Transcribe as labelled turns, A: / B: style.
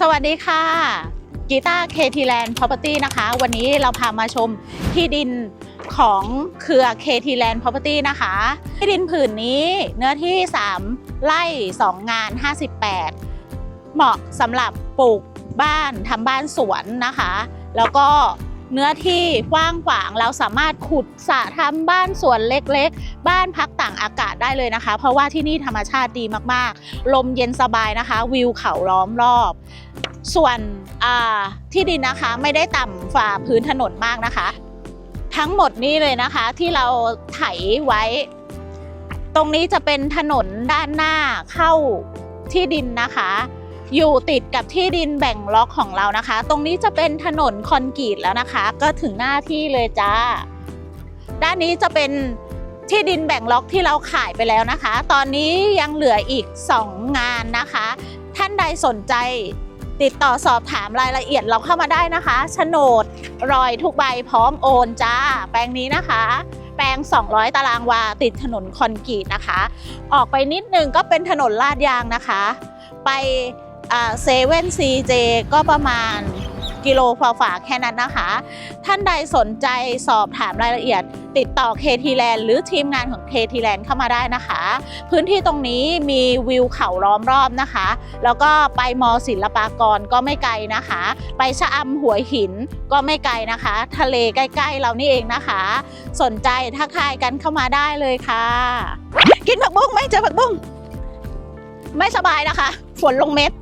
A: สวัสดีค่ะกีตาร์เคทีแลนด์ Property นะคะ วันนี้เราพามาชมที่ดินของเครือ KT Land Property นะคะ ที่ดินผืนนี้เนื้อที่ 3 ไร่ 2 งาน 58 เหมาะสำหรับปลูกบ้านทำบ้านสวนนะคะ แล้วก็เนื้อที่กว้างขวางเราสามารถขุดสระทำบ้านสวนเล็กๆ บ้านพักต่างอากาศได้เลยนะคะ เพราะว่าที่นี่ธรรมชาติดีมากๆ ลมเย็นสบายนะคะ วิวเขาล้อมรอบ ส่วนที่ดินนะคะไม่ได้ต่ำฝ่าพื้นถนนมากนะคะ ทั้งหมดนี้เลยนะคะที่เราไถไว้ ตรงนี้จะเป็นถนนด้านหน้าเข้าที่ดินนะคะ อยู่ติดกับที่ดินแบ่งล็อกของเรานะคะ ตรงนี้จะเป็นถนนคอนกรีตแล้วนะคะ ก็ถึงหน้าที่เลยจ้า ด้านนี้จะเป็นที่ดินแบ่งล็อกที่เราขายไปแล้วนะคะ ตอนนี้ยังเหลืออีก 2 งานนะคะ ท่านใดสนใจ ติดต่อสอบถามรายละเอียดเราเข้ามาได้นะคะโฉนดรอยทุกใบพร้อมโอนจ้า แปลงนี้นะคะ แปลง 200 ตารางวาติดถนนคอนกรีตนะคะ ออกไปนิดนึงก็เป็นถนนลาดยางนะคะ ไปเซเว่นซีเจก็ประมาณ กิโลฝาฝาๆแค่นั้นนะคะ ท่านใดสนใจสอบถามรายละเอียด ติดต่อ KT Land หรือทีมงานของ KT Land เข้ามาได้นะคะ พื้นที่ตรงนี้มีวิวเขาล้อมรอบนะคะ แล้วก็ไปมอศิลปากรก็ไม่ไกลนะคะ ไปชะอำหัวหินก็ไม่ไกลนะคะ ทะเลใกล้ๆเรานี่เองนะคะ สนใจทักทายกันเข้ามาได้เลยค่ะ กินผักบุ้งไหมเจอผักบุ้งไม่สบายนะคะ ฝนลงเม็ด